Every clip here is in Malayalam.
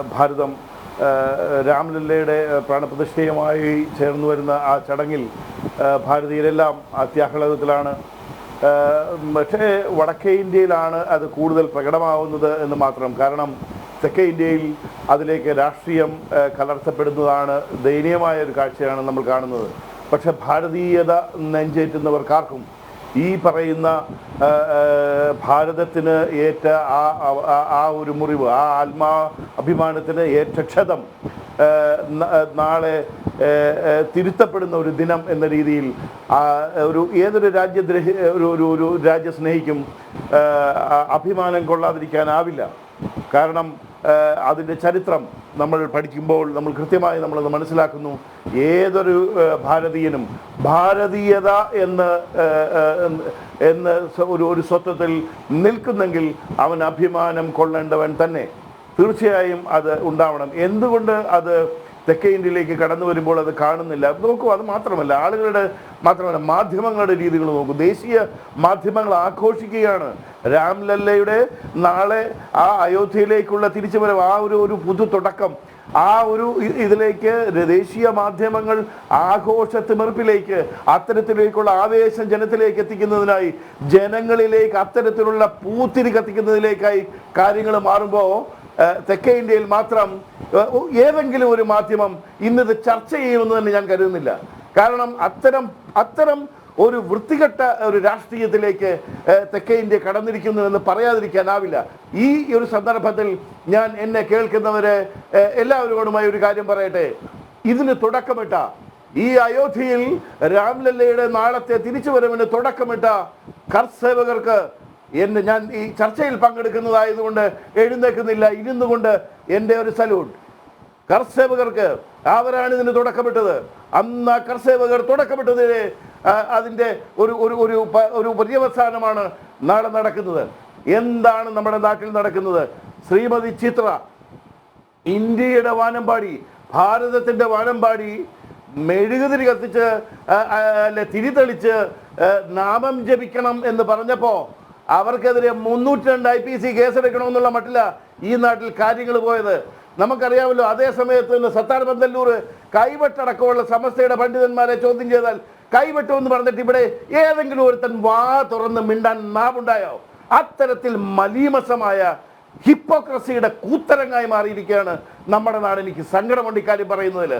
ഭാരതം രാംലല്ലയുടെ പ്രാണപ്രതിഷ്ഠയുമായി ചേർന്നു വരുന്ന ആ ചടങ്ങിൽ ഭാരതീയരെല്ലാം അത്യാഹ്ലാദത്തിലാണ്. പക്ഷേ വടക്കേ ഇന്ത്യയിലാണ് അത് കൂടുതൽ പ്രകടമാവുന്നത് എന്ന് മാത്രം. കാരണം തെക്കേ ഇന്ത്യയിൽ അതിലേക്ക് രാഷ്ട്രീയം കലർത്തപ്പെടുന്നതാണ് ദയനീയമായ ഒരു കാഴ്ചയാണ് നമ്മൾ കാണുന്നത്. പക്ഷെ ഭാരതീയത നെഞ്ചേറ്റുന്നവർക്കാർക്കും ഈ പറയുന്ന ഭാരതത്തിന് ഏറ്റ ആ ആ- ഒരു മുറിവ് ആ ആത്മാ അഭിമാനത്തിന് ഏറ്റ ക്ഷതം നാളെ തിരുത്തപ്പെടുന്ന ഒരു ദിനം എന്ന രീതിയിൽ ഒരു ഏതൊരു രാജ്യദ്രഹി ഒരു ഒരു ഒരു രാജ്യസ്നേഹിക്കും അഭിമാനം കൊള്ളാതിരിക്കാനാവില്ല. കാരണം അതിന്റെ ചരിത്രം നമ്മൾ പഠിക്കുമ്പോൾ നമ്മൾ കൃത്യമായി നമ്മളത് മനസ്സിലാക്കുന്നു. ഏതൊരു ഭാരതീയനും ഭാരതീയത എന്ന് എന്ന് ഒരു ഒരു സ്വത്വത്തിൽ നിൽക്കുന്നെങ്കിൽ അവൻ അഭിമാനം കൊള്ളേണ്ടവൻ തന്നെ. തീർച്ചയായും അത് ഉണ്ടാവണം. എന്തുകൊണ്ട് അത് തെക്കേ ഇന്ത്യയിലേക്ക് കടന്നു വരുമ്പോൾ അത് കാണുന്നില്ല. നോക്കൂ അത് മാത്രമല്ല ആളുകളുടെ മാത്രമല്ല മാധ്യമങ്ങളുടെ രീതികൾ നോക്കൂ. ദേശീയ മാധ്യമങ്ങൾ ആഘോഷിക്കുകയാണ്. രാംലല്ലയുടെ നാളെ ആ അയോധ്യയിലേക്കുള്ള തിരിച്ചുവരവ് ആ ഒരു ഒരു പുതു തുടക്കം ആ ഒരു ഇതിലേക്ക് ദേശീയ മാധ്യമങ്ങൾ ആഘോഷ തിമിർപ്പിലേക്ക് അത്തരത്തിലേക്കുള്ള ആവേശം ജനത്തിലേക്ക് എത്തിക്കുന്നതിനായി ജനങ്ങളിലേക്ക് അത്തരത്തിലുള്ള പൂത്തിരി കത്തിക്കുന്നതിലേക്കായി കാര്യങ്ങൾ മാറുമ്പോൾ തെക്കേ ഇന്ത്യയിൽ മാത്രം ഏതെങ്കിലും ഒരു മാധ്യമം ഇന്നിത് ചർച്ച ചെയ്യുമെന്ന് തന്നെ ഞാൻ കരുതുന്നില്ല. കാരണം അത്തരം അത്തരം ഒരു വൃത്തികെട്ട ഒരു രാഷ്ട്രീയത്തിലേക്ക് തെക്കേ ഇന്ത്യ കടന്നിരിക്കുന്നു എന്ന് പറയാതിരിക്കാനാവില്ല. ഈ ഒരു സന്ദർഭത്തിൽ ഞാൻ എന്നെ കേൾക്കുന്നവരെ എല്ലാവരോടുമായി ഒരു കാര്യം പറയട്ടെ. ഇതിന് തുടക്കമിട്ട ഈ അയോധ്യയിൽ രാംലല്ലയുടെ നാളത്തെ തിരിച്ചുവരവിന് തുടക്കമിട്ട കർസേവകർക്ക് എന്നെ ഞാൻ ഈ ചർച്ചയിൽ പങ്കെടുക്കുന്നതായതുകൊണ്ട് എഴുന്നേൽക്കുന്നില്ല. ഇരുന്നുകൊണ്ട് എന്റെ ഒരു സല്യൂട്ട്. കർസേവകർക്ക് അവരാണ് ഇതിന് തുടക്കമിട്ടത്. അന്ന് ആ കർസേവകർ തുടക്കമിട്ടതിന് അതിന്റെ ഒരു ഒരു ഒരു ഒരു പര്യവസാനമാണ് നാളെ നടക്കുന്നത്. എന്താണ് നമ്മുടെ നാട്ടിൽ നടക്കുന്നത്? ശ്രീമതി ചിത്ര ഇന്ത്യയുടെ വാനമ്പാടി ഭാരതത്തിന്റെ വാനമ്പാടി മെഴുകുതിരി കത്തിച്ച് അല്ലെ തിരി തെളിച്ച് നാമം ജപിക്കണം എന്ന് പറഞ്ഞപ്പോ അവർക്കെതിരെ മുന്നൂറ്റി രണ്ട് ഐ പി സി കേസെടുക്കണമെന്നുള്ള മട്ടില്ല ഈ നാട്ടിൽ കാര്യങ്ങൾ പോയത്. നമുക്കറിയാമല്ലോ അതേ സമയത്ത് തന്നെ സത്താർ പന്തല്ലൂർ കൈവെട്ടടക്കമുള്ള സമസ്തയുടെ പണ്ഡിതന്മാരെ ചോദ്യം ചെയ്താൽ കൈവെട്ടുമെന്ന് പറഞ്ഞിട്ട് ഇവിടെ ഏതെങ്കിലും ഒരുത്തൻ വാ തുറന്ന് മിണ്ടാൻ നാവുണ്ടായോ? അത്തരത്തിൽ മലീമസമായ ഹിപ്പോക്രസിയുടെ കൂത്തരങ്ങായി മാറിയിരിക്കുകയാണ് നമ്മുടെ നാട്. എനിക്ക് സങ്കടമുണ്ട് ഇക്കാര്യം പറയുന്നതിൽ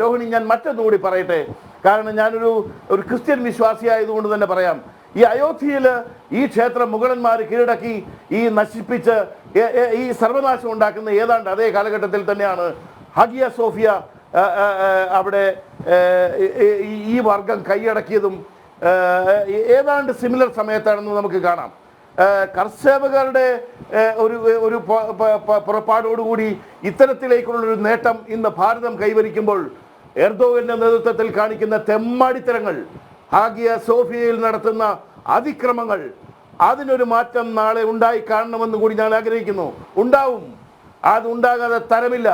രോഹിണി ഞാൻ മറ്റൊന്നുകൂടി പറയട്ടെ? കാരണം ഞാനൊരു ഒരു ക്രിസ്ത്യൻ വിശ്വാസിയായതുകൊണ്ട് തന്നെ പറയാം. ഈ അയോധ്യയിൽ ഈ ക്ഷേത്രം മുഗളന്മാർ കീഴടക്കി ഈ നശിപ്പിച്ച് ഈ സർവനാശം ഉണ്ടാക്കുന്ന ഏതാണ്ട് അതേ കാലഘട്ടത്തിൽ തന്നെയാണ് ഹഗിയ സോഫിയ അവിടെ ഈ- വർഗം കൈയടക്കിയതും ഏതാണ്ട് സിമിലർ സമയത്താണെന്ന് നമുക്ക് കാണാം. കർഷകരുടെ ഒരു ഒരു പുറപ്പാടോടുകൂടി ഇത്തരത്തിലേക്കുള്ളൊരു നേട്ടം ഇന്ന് ഭാരതം കൈവരിക്കുമ്പോൾ എർദോവിന്റെ നേതൃത്വത്തിൽ കാണിക്കുന്ന തെമ്മാടിത്തരങ്ങൾ ഹാഗിയ സോഫിയയിൽ നടത്തുന്ന അതിക്രമങ്ങൾ അതിനൊരു മാറ്റം നാളെ ഉണ്ടായി കാണണമെന്ന് കൂടി ഞാൻ ആഗ്രഹിക്കുന്നു. ഉണ്ടാവും. അത് ഉണ്ടാകാതെ തരമില്ല.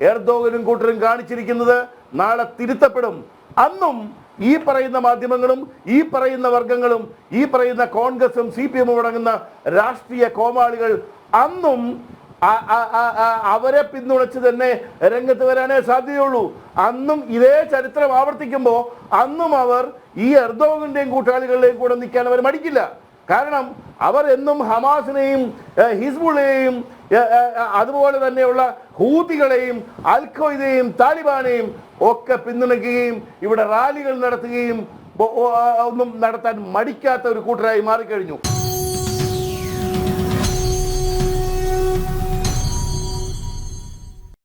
എർദോഗനും കൂട്ടരും കാണിച്ചിരിക്കുന്നത് നാളെ തിരുത്തപ്പെടും. അന്നും ഈ പറയുന്ന മാധ്യമങ്ങളും ഈ പറയുന്ന വർഗങ്ങളും ഈ പറയുന്ന കോൺഗ്രസും സി പി എമ്മും അടങ്ങുന്ന രാഷ്ട്രീയ കോമാളികൾ അന്നും അവരെ പിന്തുണച്ച് തന്നെ രംഗത്ത് വരാനേ സാധ്യതയുള്ളൂ. അന്നും ഇതേ ചരിത്രം ആവർത്തിക്കുമ്പോൾ അന്നും അവർ ഈ എർദോഗിന്റെയും കൂട്ടാളികളുടെയും കൂടെ നിൽക്കാൻ അവർ മടിക്കില്ല. കാരണം അവർ എന്നും ഹമാസിനെയും ഹിസ്ബുളെയും അതുപോലെ തന്നെയുള്ള ഹൂതികളെയും അൽഖയ്ദയെയും താലിബാനെയും ഒക്കെ പിന്തുണയ്ക്കുകയും ഇവിടെ റാലികൾ നടത്തുകയും ഒന്നും നടത്താൻ മടിക്കാത്ത ഒരു കൂട്ടരായി മാറിക്കഴിഞ്ഞു.